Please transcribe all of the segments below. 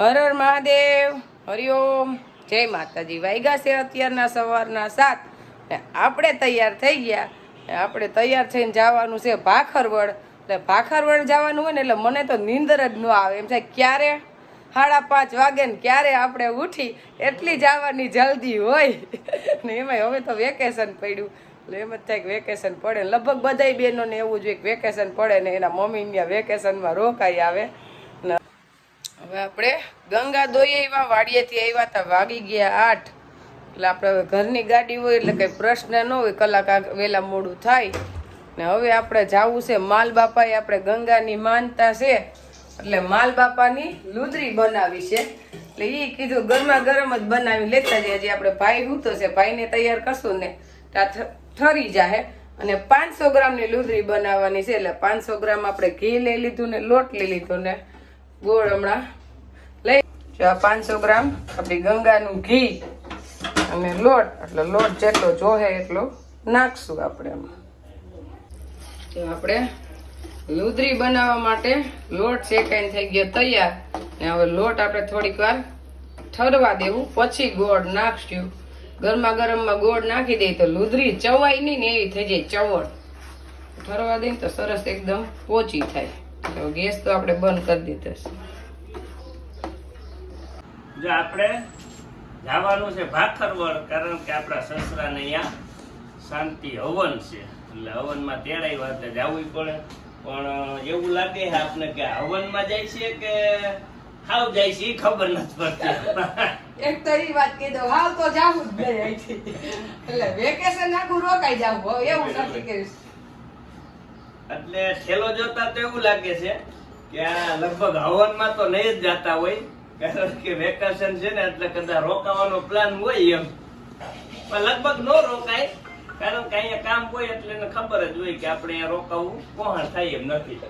હર હર મહાદેવ હરિઓમ જય માતાજી. વાઈગા છે અત્યારના સવારના સાત. ને આપણે તૈયાર થઈ ગયા. આપણે તૈયાર થઈને જવાનું છે ભાખરવડ. એટલે ભાખરવડ જવાનું હોય ને એટલે મને તો નીંદર જ ન આવે. એમ થાય, ક્યારે? સાડા પાંચ વાગે ને ક્યારે આપણે ઉઠી? એટલી જવાની જલ્દી હોય. ને એમાંય હવે તો વેકેશન પડ્યું. એટલે એમ જ થાય કે વેકેશન પડે. લગભગ બધાય બહેનોને એવું જોઈએ કે વેકેશન પડે ને એના મમ્મી ત્યાં વેકેશનમાં રોકાઈ આવે. હવે આપણે ગંગા દોઈ આવ્યા વાડીએથી આવ્યા હતા વાગી ગયા આઠ. એટલે આપણે હવે ઘરની ગાડી હોય એટલે કંઈ પ્રશ્ન ન હોય, કલાક વહેલા મોડું થાય. ને હવે આપણે જાવું છે માલ બાપાએ આપણે ગંગાની માનતા છે, એટલે માલ બાપાની લુદરી બનાવી છે. એટલે એ કીધું ગરમા ગરમ જ બનાવી લેતા જઈએ હજી આપણે ભાઈ હું તો છે, ભાઈને તૈયાર કરશું ને ઠરી જાહે. અને પાંચસો ગ્રામની લુદરી બનાવવાની છે, એટલે પાંચસો ગ્રામ આપણે ઘી લઈ લીધું ને, લોટ લઈ લીધો ને, ગોળ હમણાં લઈ. જો પાંચસો ગ્રામ આપણી ગંગાનું ઘી અને લોટ, એટલે લોટ જેટલો જોહે એટલો નાખશું આપણે એમાં. તો આપણે લુદરી બનાવવા માટે લોટ શેકાઈને થઈ ગયો તૈયાર. ને હવે લોટ આપણે થોડીક વાર ઠરવા દેવું, પછી ગોળ નાખશું. ગરમા ગરમમાં ગોળ નાખી દઈએ તો લુદરી ચવાય નહીં ને એવી થઈ જાય ચવડ ઠરવા દઈએ તો સરસ એકદમ પોચી થાય. તો ગેસ તો આપણે બંધ કરી દીધો છે. જો આપણે જવાનું છે ભાખરવડ કારણ કે આપણા સસરાને અહીંયા શાંતિ હવન છે. એટલે હવનમાં તેડાવ્યા એટલે જવું પડે. પણ એવું લાગે છે આપને કે હવનમાં જાય છે કે હાવ જાય છે ખબર નથી પડતી. એક તો વાત દઉં હાવ તો જાવું જ નહીં અહીંથી. એટલે વેકેશન આખું રોકાઈ જાવું એવું નથી કે એટલે ઠેલો જોતા તો એવું લાગે છે કે આ લગભગ હવનમાં તો નહીં જ જાતા હોય. કારણ કે વેકેશન છે ને એટલે કદાચ રોકાવાનો પ્લાન હોય એમ. પણ લગભગ નો રોકાય કારણ કે અહીંયા કામ હોય એટલે એને ખબર જ હોય કે આપણે અહીંયા રોકાવું કોણ થાય એમ નથી.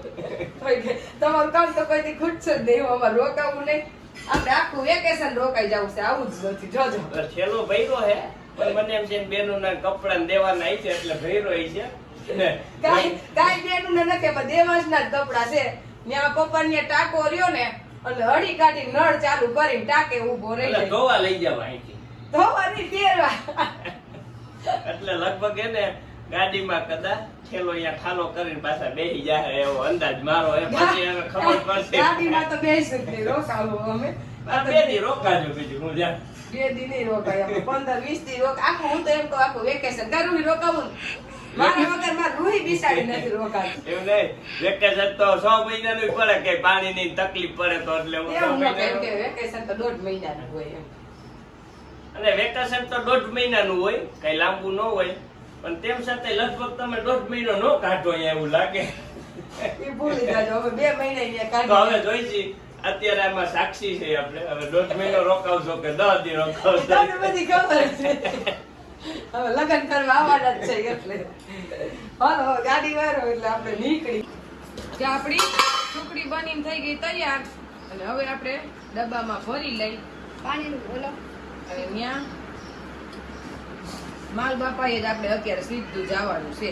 તમારું કામ તો કોઈ ખૂટશે જ નહીં અમારે રોકાવું નહીં. આપણે આખું વેકેશન રોકાઈ જવું છે આવું જ નથી જોજો છેલ્લો ભૈરો હે પણ મને એમ છે બેનું ના કપડા દેવાના આવી છે એટલે ભર્યો છે. કાઈ કાઈ બેનું ને નથી જ કપડા છે. ત્યાં પપ્પા ને ટાકો રહ્યો ને એટલે હળી કાઢી નળ ચાલુ કરીને ટાકે ઊભો રહી એટલે જાય. ધોવા લઈ જાવ અહીંથી. ધોવાની ફેરવા. એટલે લગભગ એને ગાડીમાં કદાચ ખેલો અહીંયા ઠાલો કરીને પાછા બેસી જાય એવો અંદાજ મારો એ પછી એને ખબર પડશે. ગાડીમાં તો બેસી જ રોકાવો અમે. બે દી રોકાજો બીજું હું જા બે દી નહીં રોકાય પંદર વીસ દી રોક. આખું હું તો એમ કહું આખું વેકેશન રૂહી રોકાવું ને વેકેશન તો છ પડે કે તકલીફ પડે તો એટલે છ એવું ન વેકેશન તો દોઢ હોય અને વેકેશન તો દોઢ મહિનાનું હોય કઈ લાંબુ ન હોય. પણ તેમ સાથે લગભગ તમે દોઢ મહિનો નો કાઢો અહીંયા એવું લાગે. એ ભૂલી જાજો. હવે બે મહિના હવે જોઈશી અત્યારે આમાં સાક્ષી છે આપણે. હવે દોઢ મહિનો રોકાવશો કે દસ દી રોકાવશો? બધી ખબર છે. હવે લગ્ન કરવા આવવાના જ છે એટલે. હાલો ગાડી વાળો એટલે આપણે નીકળી. કે આપણી ટુકડી બનીને થઈ ગઈ તૈયાર. અને હવે આપણે ડબ્બામાં ભરી લઈ. પાણીનું બોલો. અને ત્યાં માલ બાપાએ જ આપણે અત્યારે સીધું જવાનું છે.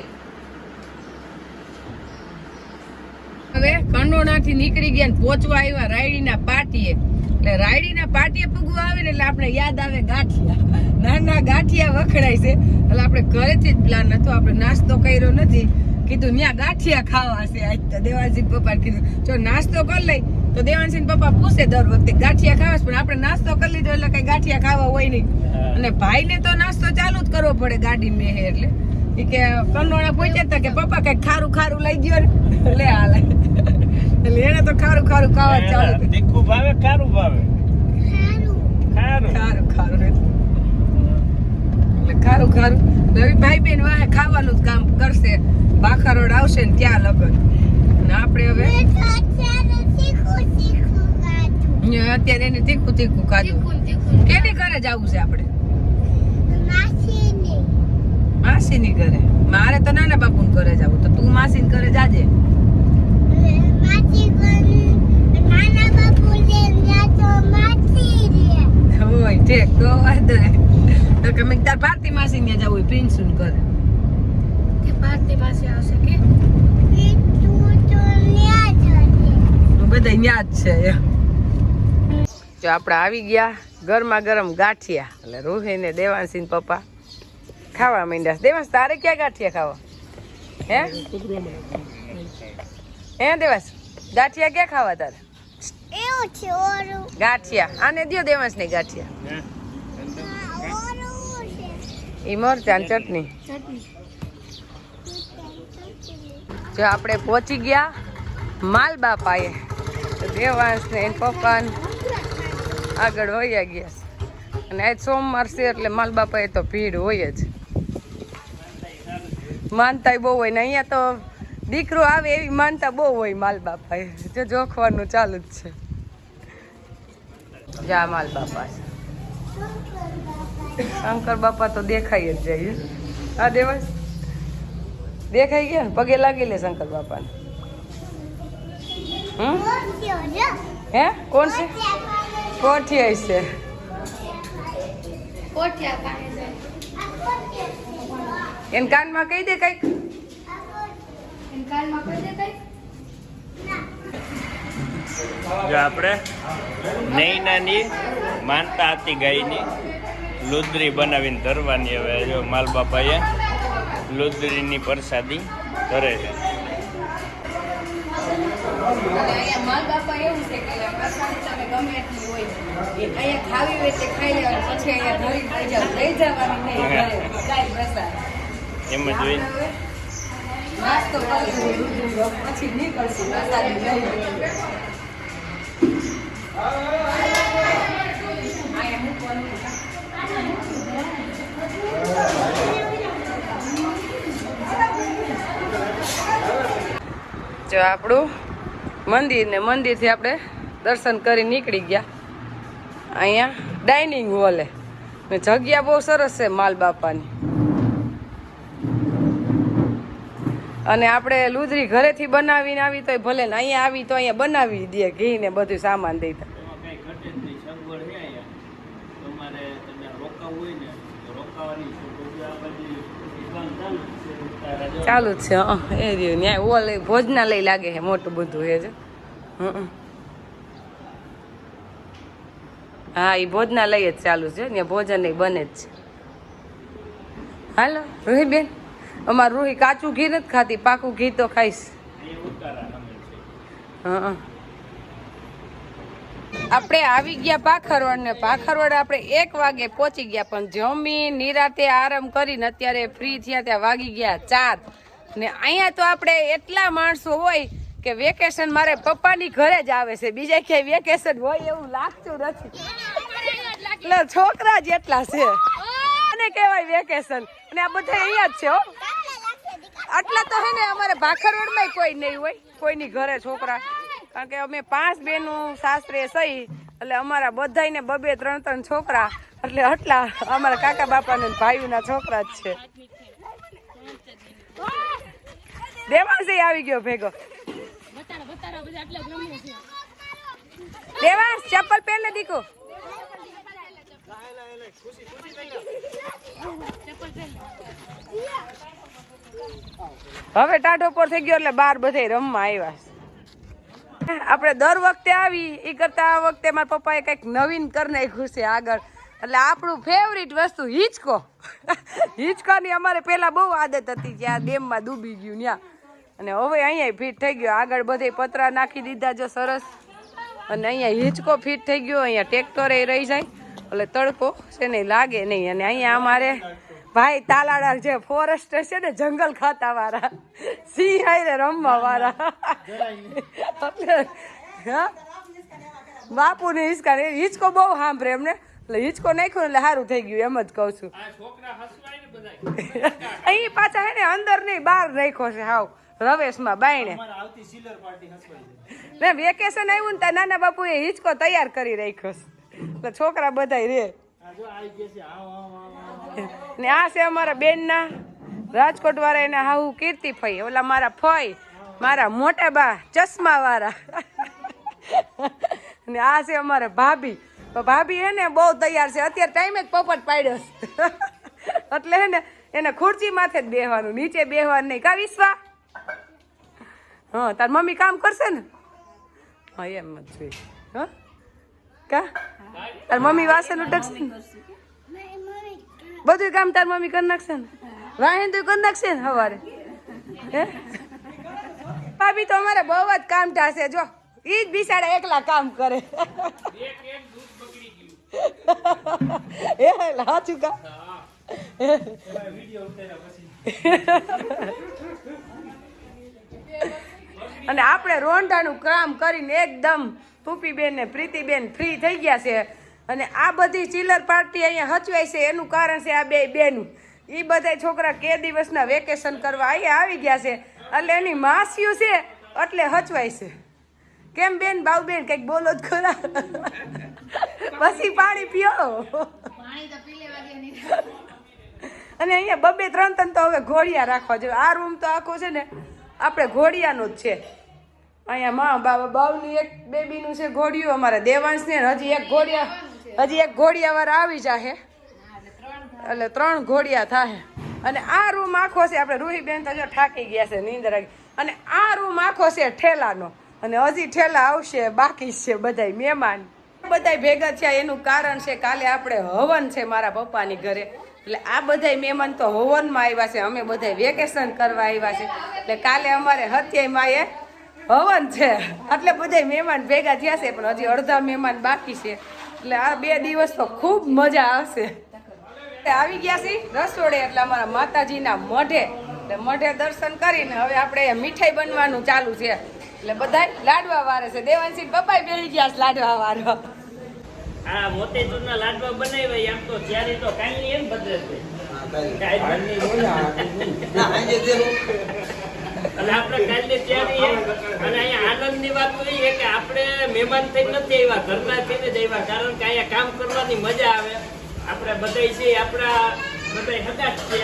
હવે કંડોણાથી નીકળી ગયા ને પહોંચવા આવ્યા રાયડીના પાટીએ. એટલે રાયડીના પાટીએ પૂગવા આવે ને એટલે આપણે યાદ આવે ગાંઠિયા. નાના ગાંઠિયા વખણાય છે. એટલે આપણે ઘરેથી જ પ્લાન હતો આપણે નાસ્તો કર્યો નથી. કીધું ત્યાં ગાંઠિયા ખાવા છે. આજ તો દેવાનસિંહ પપ્પા કીધું જો નાસ્તો કરી લઈ તો દેવાનસિંહ પપ્પા પૂછે દર વખતે ગાંઠિયા ખાવા પણ આપણે નાસ્તો કરી લીધો એટલે કઈ ગાંઠિયા ખાવા હોય નહીં. અને ભાઈને તો નાસ્તો ચાલુ જ કરવો પડે ગાડી મેં એટલે. કે કંડોળા પહોંચ્યા હતા કે પપ્પા કઈ ખારું ખારું લઈ ગયો ને? લે હાલે. એટલે એને તો ખારું ખારું ખાવા જ ચાલુ. તીખું ભાવે ખારું ભાવે? ખારું. ખારું. ખારું ખારું ખારું. નવી ભાઈ બેન વાહે ખાવાનું જ કામ કરશે. બાખારોડ આવશે ને ત્યાં લગન. ને આપણે હવે અત્યારે એને તીખું તીખું ખાધું. કેની ઘરે જવું છે આપણે? માસીની. ઘરે. મારે તો નાના બાપુ ઘરે જવું તો તું માસી ઘરે જાજે હોય ઠીક તો વાંધો નહીં. તો કે મેં તાર ભારતી માસી ને જવું હોય આવશે કે બધા ન્યા જ છે જો આપણે આવી ગયા ગરમા ગરમ ગાંઠિયા એટલે રોહિને દેવાંશી પપ્પા ખાવા માંડ્યા દેવાંશ તારે ક્યાં ગાંઠિયા ખાવા હે હે દેવાંશ ગાંઠિયા ક્યાં ખાવા તારે એવું છે ઓરું ગાંઠિયા આને દો દેવાંશ ને ગાંઠિયા ઈ મરચાં ચટણી. જો આપણે પહોંચી ગયા માલ બાપાએ તો દેવાંશ ને પપ્પા આગળ વયા ગયા. અને આજ સોમવાર છે એટલે માલ બાપાએ તો ભીડ હોય જ. માનતા બહુ હોય ને અહીંયા તો દીકરો આવે એવી માનતા બહુ હોય માલ બાપાએ જો જોખવાનું ચાલુ જ છે. જા માલ બાપા શંકર બાપા તો દેખાય જ જાય, હા? દેવાસ દેખાઈ ગયા ને? પગે લાગી લે શંકર બાપાને. હે? કોણ છે? કોઠિયા છે. એને કાનમાં કહી દે કંઈક. આપણે નૈનાની માનતા હતી ગાયની લુદરી બનાવીને ધરવાની હવે જો માલ બાપાએ લુદરીની પ્રસાદી ધરે છે. એમ જ હોય. પછી નીકળશું પ્રસાદી જો આપણું મંદિર ને મંદિરથી આપણે દર્શન કરી નીકળી ગયા. અહીંયા ડાઇનિંગ હોલે જગ્યા બહુ સરસ છે માલ બાપાની અને આપણે લુજરી ઘરેથી બનાવીને આવી તો ભલે ને અહીંયા આવી તો અહીંયા બનાવી દે ઘી ને બધું સામાન દેતા એમાં કઈ ઘટે જ નહીં સગવડ છે અહીંયા તમારે તમે રોકાવું હોય ને તો રોકાવાની છે બધું આ બધી દુકાન ચાલુ જ છે એ રહ્યું ન્યાય, ઓલ ભોજનાલય લાગે છે, મોટું બધું એ જ હં. એ ભોજનાલય જ ચાલુ છે ત્યાં ભોજન એ બને જ છે હાલો રૂહી બેન અમાર રૂહી કાચું ઘી નથી ખાતી, પાકું ઘી તો ખાઈશ હં. આપણે આવી ગયા પાખરવડ ને પાખરવડ આપણે એક વાગે પહોંચી ગયા, પણ જમી નિરાતે આરામ કરીને અત્યારે ફ્રી થયા ત્યાં વાગી ગયા ચાર. ને અહીંયા તો આપણે એટલા માણસો હોય કે વેકેશન મારે પપ્પાની ઘરે જ આવે છે. બીજા ક્યાંય વેકેશન હોય એવું લાગતું નથી. એટલે છોકરા જ એટલા છે. અને કહેવાય વેકેશન અને આ બધા અહીંયા જ છે હો. આટલા તો હે ને અમારે ભાખરવડમાં કોઈ નહીં હોય. કોઈની ઘરે છોકરા. કારણ કે અમે પાંચ બેનું સાસરે સહી, એટલે અમારા બધાને બબે ત્રણ ત્રણ છોકરા, એટલે આટલા અમારા કાકા બાપાને ભાઈઓના છોકરા જ છે. દેવાંશી આવી ગયો ભેગો. દેવાંશ, ચપ્પલ પહેરને દીકો. હવે ટાઢો પર થઈ ગયો એટલે બાર બધે રમવા આવ્યા આપણે દર વખતે આવી એ કરતા આ વખતે મારા પપ્પાએ કંઈક નવીન કરી નાખ્યું છે આગળ. એટલે આપણું ફેવરિટ વસ્તુ હિંચકો. હિંચકાની અમારે પહેલાં બહુ આદત હતી જ્યાં ડેમમાં ડૂબી ગયું ત્યાં અને હવે અહીંયા ફિટ થઈ ગયો. આગળ બધે પતરા નાખી દીધા જો સરસ. અને અહીંયા હિંચકો ફિટ થઈ ગયો. અહીંયા ટ્રેક્ટરે રહી જાય. એટલે તડકો છે નહીં લાગે નહીં. અને અહીંયા અમારે ભાઈ તાલાડા જે ફોરેસ્ટ છે ને જંગલ ખાતા વાળા. સિંહ હારે રમવા વાળા. બાપુ ને હિંચકા ને હિંચકો બહુ સાંભળે એમને. એટલે હિંચકો નાખ્યો એટલે સારું થઈ ગયું એમ જ કહું છું. બધા અહીં પાછા હે ને અંદર નહીં બહાર રાખ્યો છે હાવ રવેશમાં બાયણે. ને વેકેશન આવ્યું ને ત્યાં નાના એ હિંચકો તૈયાર કરી રાખ્યો છે. એટલે છોકરા બધાય રે. ને આ છે અમારા બેનના. રાજકોટ વાળા એને હાહુ કીર્તિ ફઈ. ઓલા મારા ફઈ, મારા મોટા બા, ચશ્મા વાળા. ને આ છે અમારા ભાભી. ભાભી હે ને બહુ તૈયાર છે. અત્યારે ટાઈમે જ પોપટ પાડ્યો એટલે હે ને એને ખુરચી માથે જ બેહવાનું, નીચે બેહવાનું નહીં. કા વિશ્વા? હા, તાર મમ્મી કામ કરશે ને? હા, એમ જ જોઈએ હા? કા? તાર મમ્મી વાસણ ઉટકશે બધું કામ તાર મમ્મી કરી નાખશે ને? વાહન તો કરી નાખશે ને સવારે? ભાભી, તો અમારે બહુ જ કામ ટાશે જો. ઈ જ બિસાડા એકલા કામ કરે. એ લાચું કા? અને આપણે રોંઢાનું કામ કરીને એકદમ પૂપીબેન ને પ્રીતિબેન ફ્રી થઈ ગયા છે. અને આ બધી ચિલર પાર્ટી અહીંયા હચવાય છે એનું કારણ છે આ બે બેનું. એ બધા છોકરા કે દિવસના વેકેશન કરવા અહીંયા આવી ગયા છે એટલે એની માસીઓ છે એટલે હચવાય છે. કેમ બેન બાઉ બેન કંઈક બોલો જ ખરા? પછી પાણી પીઓ. અને અહીંયા બબે ત્રણ ત્રણ તો હવે ઘોડિયા રાખવા જોઈએ આ રૂમ તો આખો છે ને આપણે ઘોડિયાનો જ છે. અહીંયા મા બાબા બાવની એક બેબીનું છે ઘોડિયું. અમારે દેવાંશને હજી એક ઘોડિયા હજી એક ઘોડિયા વાર આવી જાહે. એટલે ત્રણ ઘોડિયા થાય અને આ રૂમ આખો છે, આપણે રૂહીબેન તો થાકી ગયા છે નીંદર અને આ રૂમ આખો છે ઠેલાનો. અને હજી ઠેલા આવશે, બાકી છે બધાય મહેમાન. બધાય ભેગા થયા, એનું કારણ છે કાલે આપણે હવન છે મારા પપ્પાની ઘરે. એટલે આ બધાય મહેમાન તો હવનમાં આવ્યા છે, અમે બધાય વેકેશન કરવા આવ્યા છે. એટલે કાલે અમારે હત્યાય માએ હવન છે. એટલે બધાય મહેમાન ભેગા થયા છે, પણ હજી અડધા મહેમાન બાકી છે. એટલે આ બે દિવસ તો ખૂબ મજા આવશે. આવી ગયા છીએ રસોડે એટલે અમારા માતાજીના મઢે. એટલે મઢે દર્શન કરીને હવે આપણે મીઠાઈ બનવાનું ચાલુ છે. એટલે બધા લાડવા વારે છે. દેવાંશી બપાઈ બેસી ગયા છે લાડવા વારો. આ મોતીચૂરના લાડવા બનાવ્યા એમ તો ત્યારે તો કાલની એમ બદલે છે. અને આપણે કાલે તૈયારી એમ. અને અહીંયા આનંદની વાત એ કે આપણે મહેમાન થઈ નથી આવ્યા, ઘરના થઈને જ આવ્યા, કારણ કે અહીંયા કામ કરવાની મજા આવે. આપણે બધા છે આપણા બધા હગા જ છે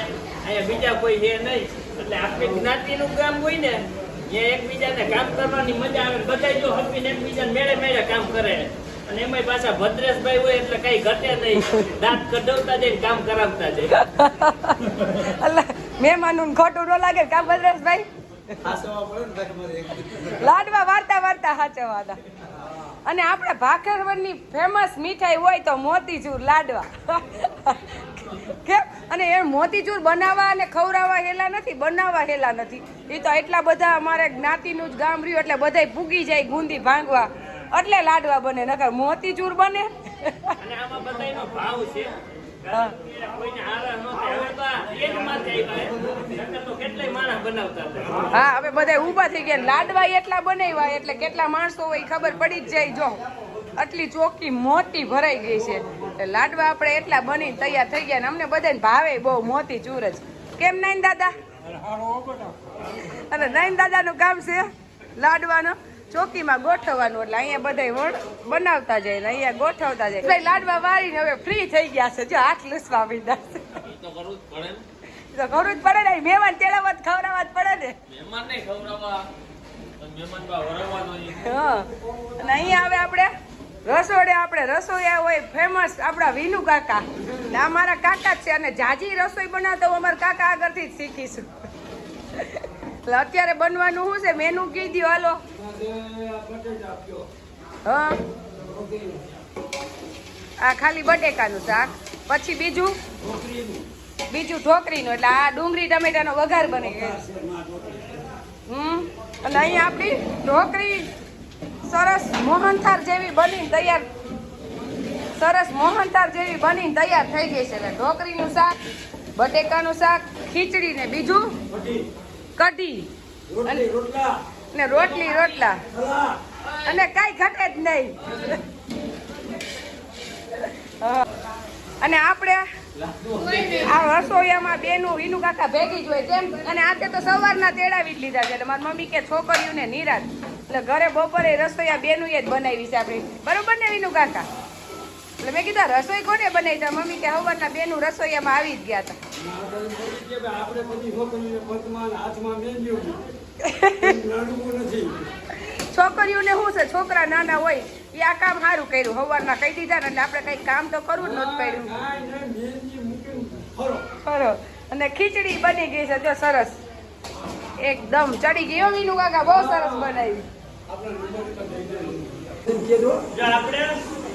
અહીંયા બીજા કોઈ છે નહીં. એટલે આપણી જ્ઞાતિનું કામ હોય ને જે એકબીજાને કામ કરવાની મજા આવે. બધા જો હપીને એકબીજાને મેળે મેળે કામ કરે. અને એમાંય પાછા ભદ્રેશભાઈ હોય એટલે કઈ ઘટે નહીં. દાંત કઢાવતા જઈને કામ કરાવતા જાય. એટલે મહેમાનું ખોટું ન લાગે કા ભદ્રેશભાઈ? લાડવા વાર્તા વાર્તા હાચવાના અને આપણે ભાખરવડની ફેમસ મીઠાઈ હોય તો મોતીચૂર લાડવા. કેમ? અને એ મોતીચૂર બનાવવા અને ખવડાવવા હેલા નથી બનાવવા હેલા નથી. એ તો એટલા બધા અમારે જ્ઞાતિનું જ ગામ રહ્યું એટલે બધાય પૂગી જાય ગુંદી ભાંગવા. એટલે લાડવા બને નકર મોતીચૂર બને. અને આમાં બધાયનો ભાવ છે. હા. હવે બધા ઊભા થઈ ગયા. લાડવા એટલા બનાવ્યા એટલે કેટલા માણસો હોય ખબર પડી જ જાય જો. આટલી ચોખ્ખી મોટી ભરાઈ ગઈ છે. એટલે લાડવા આપણે એટલા બની તૈયાર થઈ ગયા ને અમને બધાને ભાવે બહુ મોતી ચૂર જ. કેમ નાઈન દાદા? અને નાઈન દાદાનું કામ છે? લાડવાનો? ચોકીમાં ગોઠવવાનું એટલે અહીંયા બધા વણ બનાવતા જાય ને અહીંયા ગોઠવતા જાય. ભાઈ લાડવા વાળીને હવે ફ્રી થઈ ગયા છે. જો હાથ લૂસવા મીધા છે તો કરવું જ પડે ને. તો કરવું જ પડે ને. મહેમાન તેડાવવા જ ખવડાવવા. જ પડે ને મહેમાન ને ખવડાવવા અને અહીંયા હવે આપણે રસોડે આપણે રસોઈયા હોય ફેમસ આપણા વિનુ કાકા. આ મારા કાકા જ છે. અને જાજી રસોઈ બનાવતા હું અમારા કાકા આગળથી જ શીખીશું. એટલે અત્યારે બનવાનું શું છે? મેનુ કહી દો હાલો. હા? આ ખાલી બટેકાનું શાક પછી બીજું? બીજું ઢોકરીનું એટલે આ ડુંગળી ટમેટાનો વઘાર બની ગયો. હમ? અને અહીંયા આપણી ઢોકરી સરસ મોહનથાળ જેવી બનીને તૈયાર સરસ મોહનથાળ જેવી બનીને તૈયાર થઈ ગઈ છે. એટલે ઢોકરીનું શાક બટેકાનું શાક ખીચડી ને બીજું કઢી. અને ને રોટલી, રોટલા. અને કાંઈ ઘટે જ નહીં. અને આપણે આ રસોઈયામાં બેનું, વિનુ કાકા ભેગી જ હોય કેમ અને આજે તો સવારના તેડાવી જ લીધા છે. એટલે મારી મમ્મી કે છોકરીઓને નિરાશ. એટલે ઘરે બપોરે રસોઈયા બેનું એ જ બનાવી છે આપણી. બરોબર ને, વિનુ કાકા? એટલે મેં કીધું રસોઈ કોને બનાવી? હતા મમ્મી કે સવારના બેનું રસોઈયામાં આવી જ ગયા હતા. છોકરીઓને ને શું છે? છોકરા નાના હોય, એ આ કામ સારું કર્યું. સવારના કહી દીધા ને એટલે આપણે કંઈ કામ તો કરવું જ નહોતું કર્યું. ખરો અને ખીચડી બની ગઈ છે, જો સરસ. એકદમ ચડી ગયો મીનુ કાકા, બહુ સરસ બનાવી. આપણે મન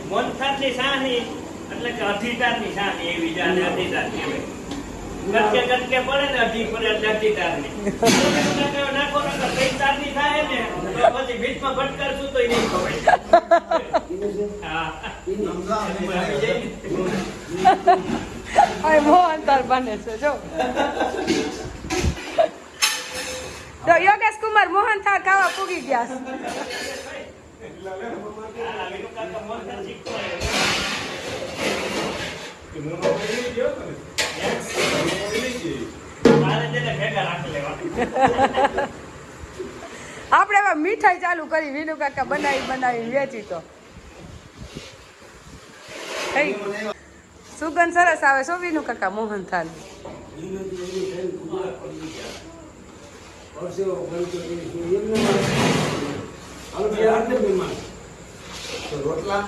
મોનથાળની સાહની, એટલે કે અઢીટારની સાહની, એવી જાણે અધિકાર કહેવાય કટકે કટકે પડે ને તારની થાય ને તો પછી બીચમાં ભટકારશું તો નહીં ખવાય હા આવી જાય ને. હવે મોહનથાળ બને છે, જો તો યોગેશ કુમાર મોહનથાળ ખાવા પૂગી ગયા છે. આપણે હવે મીઠાઈ ચાલુ કરી વિનુ કાકા બનાવી બનાવી, વેચી તો સુગંધ સરસ આવે શું વિનુ કાકા છે. મહેમાન. તો રોટલા